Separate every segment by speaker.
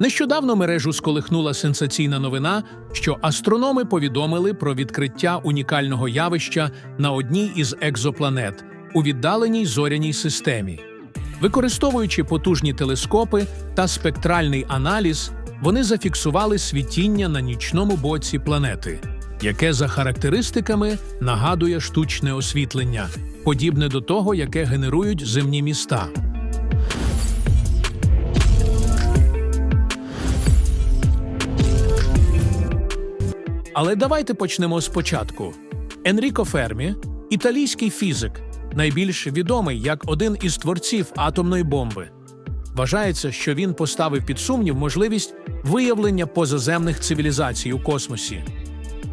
Speaker 1: Нещодавно мережу сколихнула сенсаційна новина, що астрономи повідомили про відкриття унікального явища на одній із екзопланет у віддаленій зоряній системі. Використовуючи потужні телескопи та спектральний аналіз, вони зафіксували світіння на нічному боці планети, яке за характеристиками нагадує штучне освітлення, подібне до того, яке генерують земні міста. Але давайте почнемо спочатку. Енріко Фермі, італійський фізик, найбільш відомий як один із творців атомної бомби. Вважається, що він поставив під сумнів можливість виявлення позаземних цивілізацій у космосі.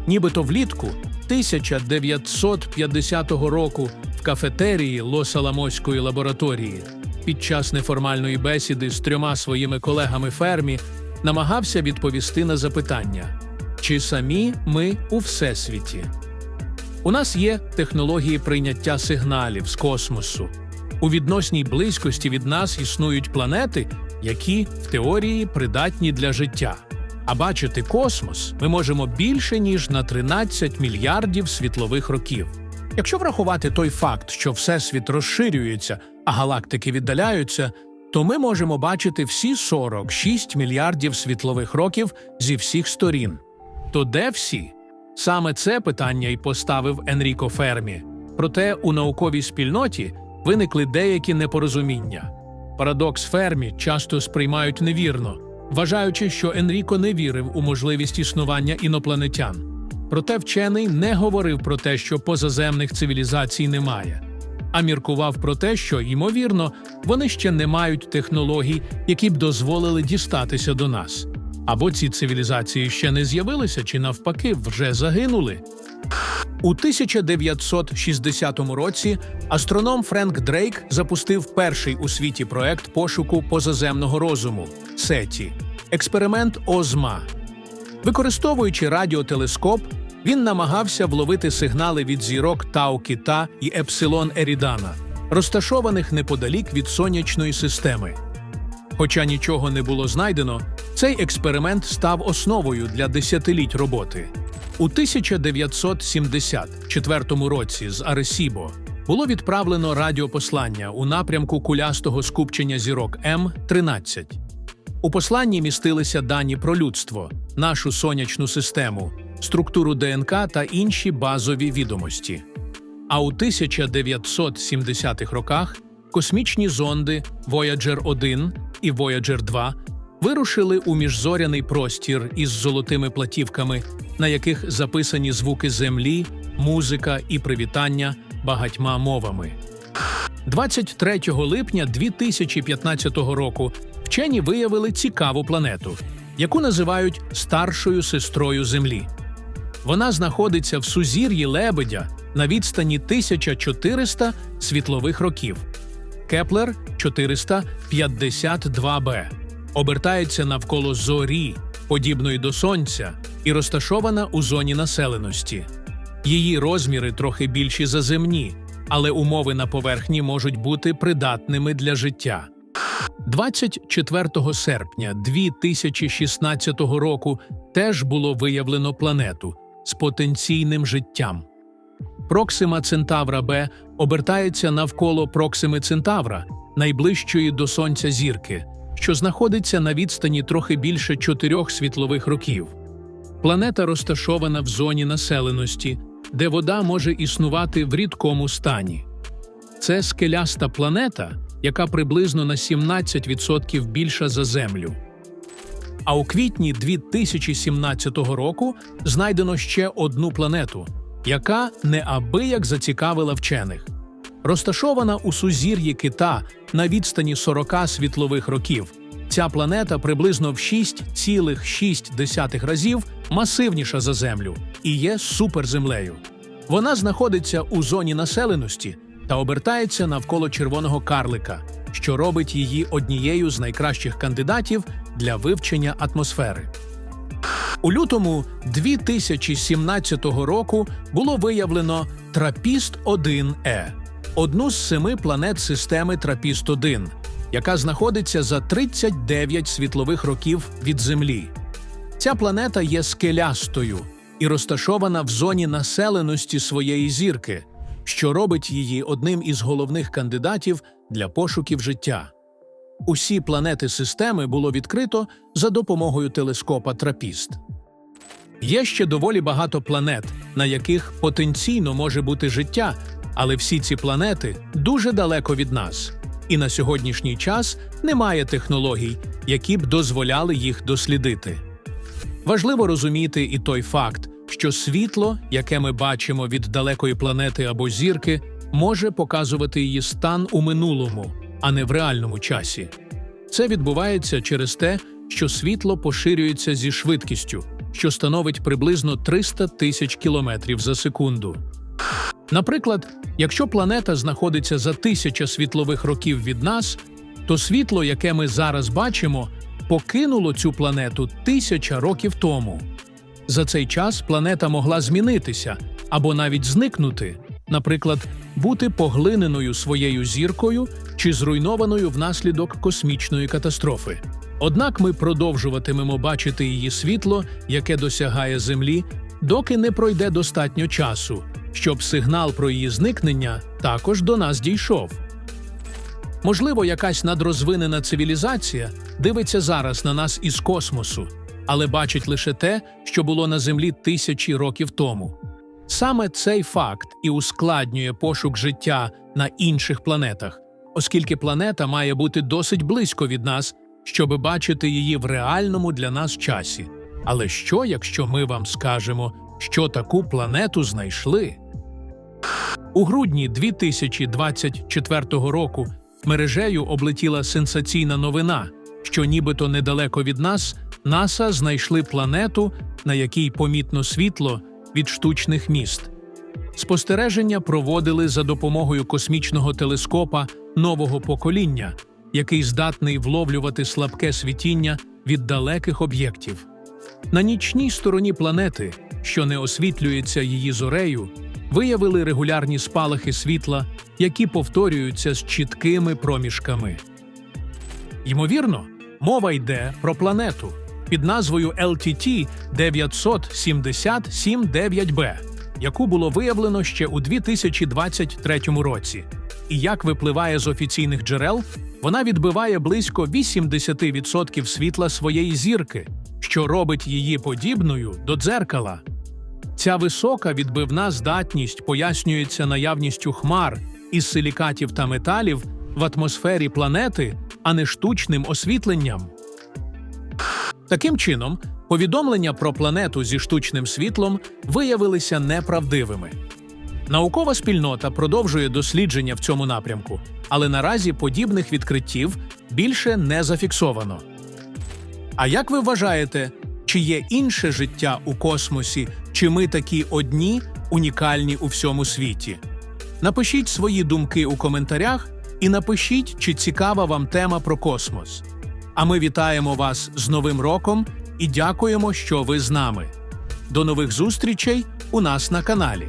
Speaker 1: Нібито влітку 1950 року в кафетерії Лос-Аламоської лабораторії під час неформальної бесіди з трьома своїми колегами Фермі намагався відповісти на запитання, чи самі ми у всесвіті. У нас є технології прийняття сигналів з космосу. У відносній близькості від нас існують планети, які в теорії придатні для життя. А бачити космос ми можемо більше ніж на 13 мільярдів світлових років. Якщо врахувати той факт, що Всесвіт розширюється, а галактики віддаляються, то ми можемо бачити всі 46 мільярдів світлових років зі всіх сторін. То де всі? Саме це питання й поставив Енріко Фермі. Проте у науковій спільноті виникли деякі непорозуміння. Парадокс Фермі часто сприймають невірно, вважаючи, що Енріко не вірив у можливість існування інопланетян. Проте вчений не говорив про те, що позаземних цивілізацій немає, а міркував про те, що, ймовірно, вони ще не мають технологій, які б дозволили дістатися до нас. Або ці цивілізації ще не з'явилися, чи навпаки вже загинули. У 1960 році астроном Френк Дрейк запустив перший у світі проект пошуку позаземного розуму СЕТІ експеримент ОЗМА. Використовуючи радіотелескоп, він намагався вловити сигнали від зірок Тау Кіта і Епсилон Ерідана, розташованих неподалік від сонячної системи. Хоча нічого не було знайдено, цей експеримент став основою для десятиліть роботи. У 1974 році з Аресібо було відправлено радіопослання у напрямку кулястого скупчення зірок М-13. У посланні містилися дані про людство, нашу сонячну систему, структуру ДНК та інші базові відомості. А у 1970-х роках космічні зонди Voyager 1 і Voyager 2 вирушили у міжзоряний простір із золотими платівками, на яких записані звуки Землі, музика і привітання багатьма мовами. 23 липня 2015 року вчені виявили цікаву планету, яку називають старшою сестрою Землі. Вона знаходиться в сузір'ї Лебедя на відстані 1400 світлових років. Кеплер 452b обертається навколо зорі, подібної до Сонця, і розташована у зоні населеності. Її розміри трохи більші за земні, але умови на поверхні можуть бути придатними для життя. 24 серпня 2016 року теж було виявлено планету з потенційним життям. Проксима Центавра Б обертається навколо Проксими Центавра, найближчої до Сонця зірки, що знаходиться на відстані трохи більше чотирьох світлових років. Планета розташована в зоні населеності, де вода може існувати в рідкому стані. Це скеляста планета, яка приблизно на 17% більша за Землю. А у квітні 2017 року знайдено ще одну планету, яка неабияк зацікавила вчених. Розташована у сузір'ї Кита на відстані 40 світлових років. Ця планета приблизно в 6,6 разів масивніша за Землю і є суперземлею. Вона знаходиться у зоні населеності та обертається навколо червоного карлика, що робить її однією з найкращих кандидатів для вивчення атмосфери. У лютому 2017 року було виявлено Трапіст 1 е одну з семи планет системи Трапіст 1 яка знаходиться за 39 світлових років від Землі. Ця планета є скелястою і розташована в зоні населеності своєї зірки, що робить її одним із головних кандидатів для пошуків життя. Усі планети системи було відкрито за допомогою телескопа Трапіст. Є ще доволі багато планет, на яких потенційно може бути життя, але всі ці планети дуже далеко від нас, і на сьогоднішній час немає технологій, які б дозволяли їх дослідити. Важливо розуміти і той факт, що світло, яке ми бачимо від далекої планети або зірки, може показувати її стан у минулому, а не в реальному часі. Це відбувається через те, що світло поширюється зі швидкістю, що становить приблизно 300 тисяч кілометрів за секунду. Наприклад, якщо планета знаходиться за тисяча світлових років від нас, то світло, яке ми зараз бачимо, покинуло цю планету тисяча років тому. За цей час планета могла змінитися або навіть зникнути, наприклад, бути поглиненою своєю зіркою чи зруйнованою внаслідок космічної катастрофи. Однак ми продовжуватимемо бачити її світло, яке досягає Землі, доки не пройде достатньо часу, щоб сигнал про її зникнення також до нас дійшов. Можливо, якась надрозвинена цивілізація дивиться зараз на нас із космосу, але бачить лише те, що було на Землі тисячі років тому. Саме цей факт і ускладнює пошук життя на інших планетах, оскільки планета має бути досить близько від нас, щоб бачити її в реальному для нас часі. Але що, якщо ми вам скажемо, що таку планету знайшли? У грудні 2024 року мережею облетіла сенсаційна новина, що нібито недалеко від нас НАСА знайшли планету, на якій помітно світло від штучних міст. Спостереження проводили за допомогою космічного телескопа нового покоління, який здатний вловлювати слабке світіння від далеких об'єктів. На нічній стороні планети, що не освітлюється її зорею, виявили регулярні спалахи світла, які повторюються з чіткими проміжками. Ймовірно, мова йде про планету під назвою LTT 977-9b, яку було виявлено ще у 2023 році. І як випливає з офіційних джерел, вона відбиває близько 80% світла своєї зірки, що робить її подібною до дзеркала. Ця висока відбивна здатність пояснюється наявністю хмар із силікатів та металів в атмосфері планети, а не штучним освітленням. Таким чином, повідомлення про планету зі штучним світлом виявилися неправдивими. Наукова спільнота продовжує дослідження в цьому напрямку, але наразі подібних відкриттів більше не зафіксовано. А як ви вважаєте, чи є інше життя у космосі, чи ми такі одні, унікальні у всьому світі? Напишіть свої думки у коментарях і напишіть, чи цікава вам тема про космос. А ми вітаємо вас з Новим роком і дякуємо, що ви з нами. До нових зустрічей у нас на каналі.